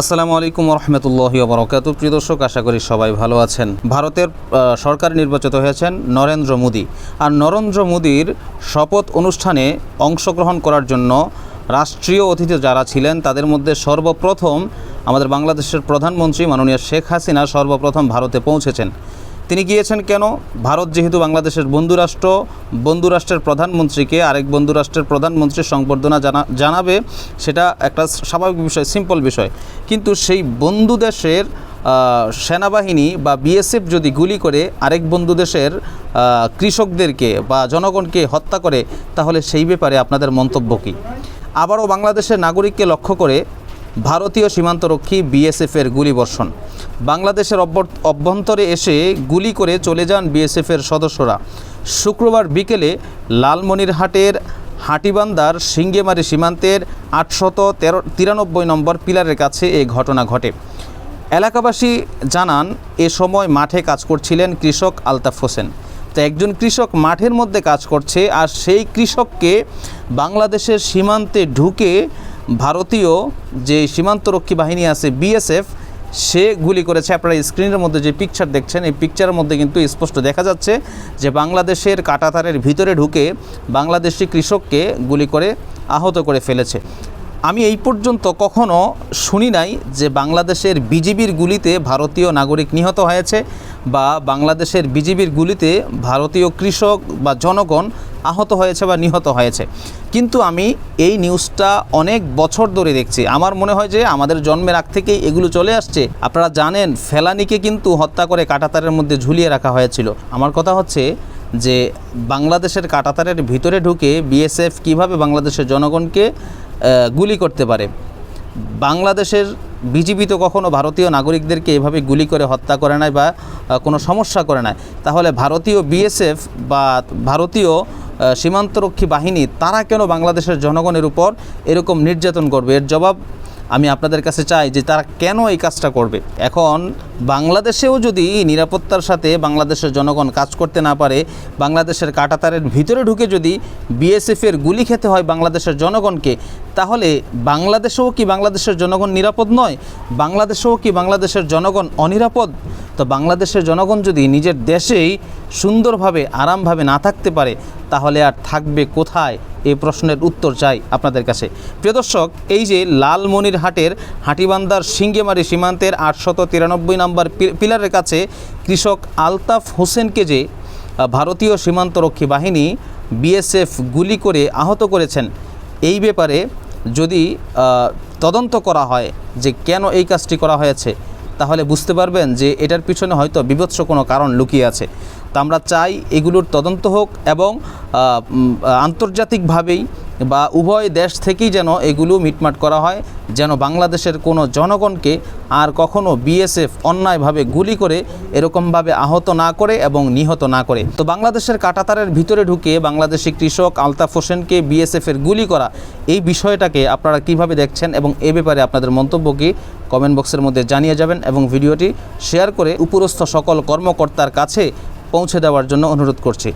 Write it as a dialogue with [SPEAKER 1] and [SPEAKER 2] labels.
[SPEAKER 1] আসসালামু আলাইকুম রহমতুল্লাহ বরকাত প্রিয় দর্শক, আশা করি সবাই ভালো আছেন। ভারতের সরকার নির্বাচিত হয়েছেন নরেন্দ্র মোদী। আর নরেন্দ্র মোদীর শপথ অনুষ্ঠানে অংশগ্রহণ করার জন্য রাষ্ট্রীয় অতিথি যারা ছিলেন, তাদের মধ্যে সর্বপ্রথম আমাদের বাংলাদেশের প্রধানমন্ত্রী মাননীয় শেখ হাসিনা সর্বপ্রথম ভারতে পৌঁছেছেন। তিনি গিয়েছেন কেন? ভারত যেহেতু বাংলাদেশের বন্ধুরাষ্ট্র, বন্ধুরাষ্ট্রের প্রধানমন্ত্রীকে আরেক বন্ধুরাষ্ট্রের প্রধানমন্ত্রীর সংবর্ধনা জানা, জানাবে, সেটা একটা স্বাভাবিক বিষয় সিম্পল বিষয়। কিন্তু সেই বন্ধু দেশের সেনাবাহিনী বা বিএসএফ যদি গুলি করে আরেক বন্ধু দেশের কৃষকদেরকে বা জনগণকে হত্যা করে, তাহলে সেই ব্যাপারে আপনাদের মন্তব্য কী? আবারও বাংলাদেশের নাগরিককে লক্ষ্য করে ভারতীয় সীমান্তরক্ষী বিএসএফের গুলিবর্ষণ। বাংলাদেশের অভ্যন্তরে এসে গুলি করে চলে যান বিএসএফের সদস্যরা। শুক্রবার বিকেলে লালমনিরহাটের হাটিবান্দার সিঙ্গেমারি সীমান্তের আটশত তেরো তিরানব্বই নম্বর পিলারের কাছে এই ঘটনা ঘটে। এলাকাবাসী জানান, এ সময় মাঠে কাজ করছিলেন কৃষক আলতাফ হোসেন। তো একজন কৃষক মাঠের মধ্যে কাজ করছে আর সেই কৃষককে বাংলাদেশের সীমান্তে ঢুকে ভারতীয় যে সীমান্তরক্ষী বাহিনী আছে বিএসএফ, সে গুলি করেছে। আপনারা স্ক্রিনের মধ্যে যে পিকচার দেখছেন, এই পিকচারের মধ্যে কিন্তু স্পষ্ট দেখা যাচ্ছে যে বাংলাদেশের কাটাতারের ভিতরে ঢুকে বাংলাদেশি কৃষককে গুলি করে আহত করে ফেলেছে। আমি এই পর্যন্ত কখনো শুনি নাই যে বাংলাদেশের বিজিবির গুলিতে ভারতীয় নাগরিক নিহত হয়েছে বা বাংলাদেশের বিজিবির গুলিতে ভারতীয় কৃষক বা জনগণ আহত হয়েছে বা নিহত হয়েছে। কিন্তু আমি এই নিউজটা অনেক বছর ধরে দেখছি। আমার মনে হয় যে আমাদের জন্মের আগ থেকেই এগুলো চলে আসছে। আপনারা জানেন, ফেলানিকে কিন্তু হত্যা করে কাটাতারের মধ্যে ঝুলিয়ে রাখা হয়েছিল। আমার কথা হচ্ছে যে বাংলাদেশের কাটাতারের ভিতরে ঢুকে বিএসএফ কীভাবে বাংলাদেশের জনগণকে গুলি করতে পারে? বাংলাদেশের বিজিবি তো কখনও ভারতীয় নাগরিকদেরকে এভাবে গুলি করে হত্যা করে নাই বা কোনো সমস্যা করে নাই। তাহলে ভারতীয় বিএসএফ বা ভারতীয় সীমান্তরক্ষী বাহিনী, তারা কেন বাংলাদেশের জনগণের উপর এরকম নির্যাতন করবে? এর জবাব আমি আপনাদের কাছে চাই যে তারা কেন এই কাজটা করবে। এখন বাংলাদেশেও যদি নিরাপত্তার সাথে বাংলাদেশের জনগণ কাজ করতে না পারে, বাংলাদেশের কাটাতারের ভিতরে ঢুকে যদি বিএসএফের গুলি খেতে হয় বাংলাদেশের জনগণকে, তাহলে বাংলাদেশেও কি বাংলাদেশের জনগণ নিরাপদ নয়? বাংলাদেশেও কি বাংলাদেশের জনগণ অনিরাপদ? তো বাংলাদেশের জনগণ যদি নিজের দেশেই সুন্দরভাবে, আরামভাবে না থাকতে পারে, তাহলে আর থাকবে কোথায়? এই প্রশ্নের উত্তর চাই আপনাদের কাছে। প্রিয় দর্শক, এই যে লালমনিরহাটের হাটিবান্দার সিঙ্গেমারি সীমান্তের আটশত তিরানব্বই নম্বর পিলারের কাছে কৃষক আলতাফ হোসেনকে যে ভারতীয় সীমান্তরক্ষী বাহিনী বিএসএফ গুলি করে আহত করেছেন, এই ব্যাপারে যদি তদন্ত করা হয় যে কেন এই কাজটি করা হয়েছে তাহলে বুঝতে পারবেন যে এটার পিছনে হয়তো বিভৎস কোনো কারণ লুকিয়ে আছে। তো আমরা চাই এগুলোর তদন্ত হোক এবং আন্তর্জাতিকভাবেই বা উভয় দেশ থেকেই যেন এগুলো মিটমাট করা হয়, যেন বাংলাদেশের কোনো জনগণকে আর কখনো বিএসএফ অন্যায়ভাবে গুলি করে এরকমভাবে আহত না করে এবং নিহত না করে। তো বাংলাদেশের কাটাতারের ভিতরে ঢুকে বাংলাদেশি কৃষক আলতাফ হোসেনকে বিএসএফের গুলি করা, এই বিষয়টাকে আপনারা কীভাবে দেখছেন এবং এ ব্যাপারে আপনাদের মন্তব্য কি কমেন্ট বক্সের মধ্যে জানিয়ে যাবেন এবং ভিডিওটি শেয়ার করে উপরস্থ সকল কর্মকর্তার কাছে পৌঁছে দেওয়ার জন্য অনুরোধ করছি।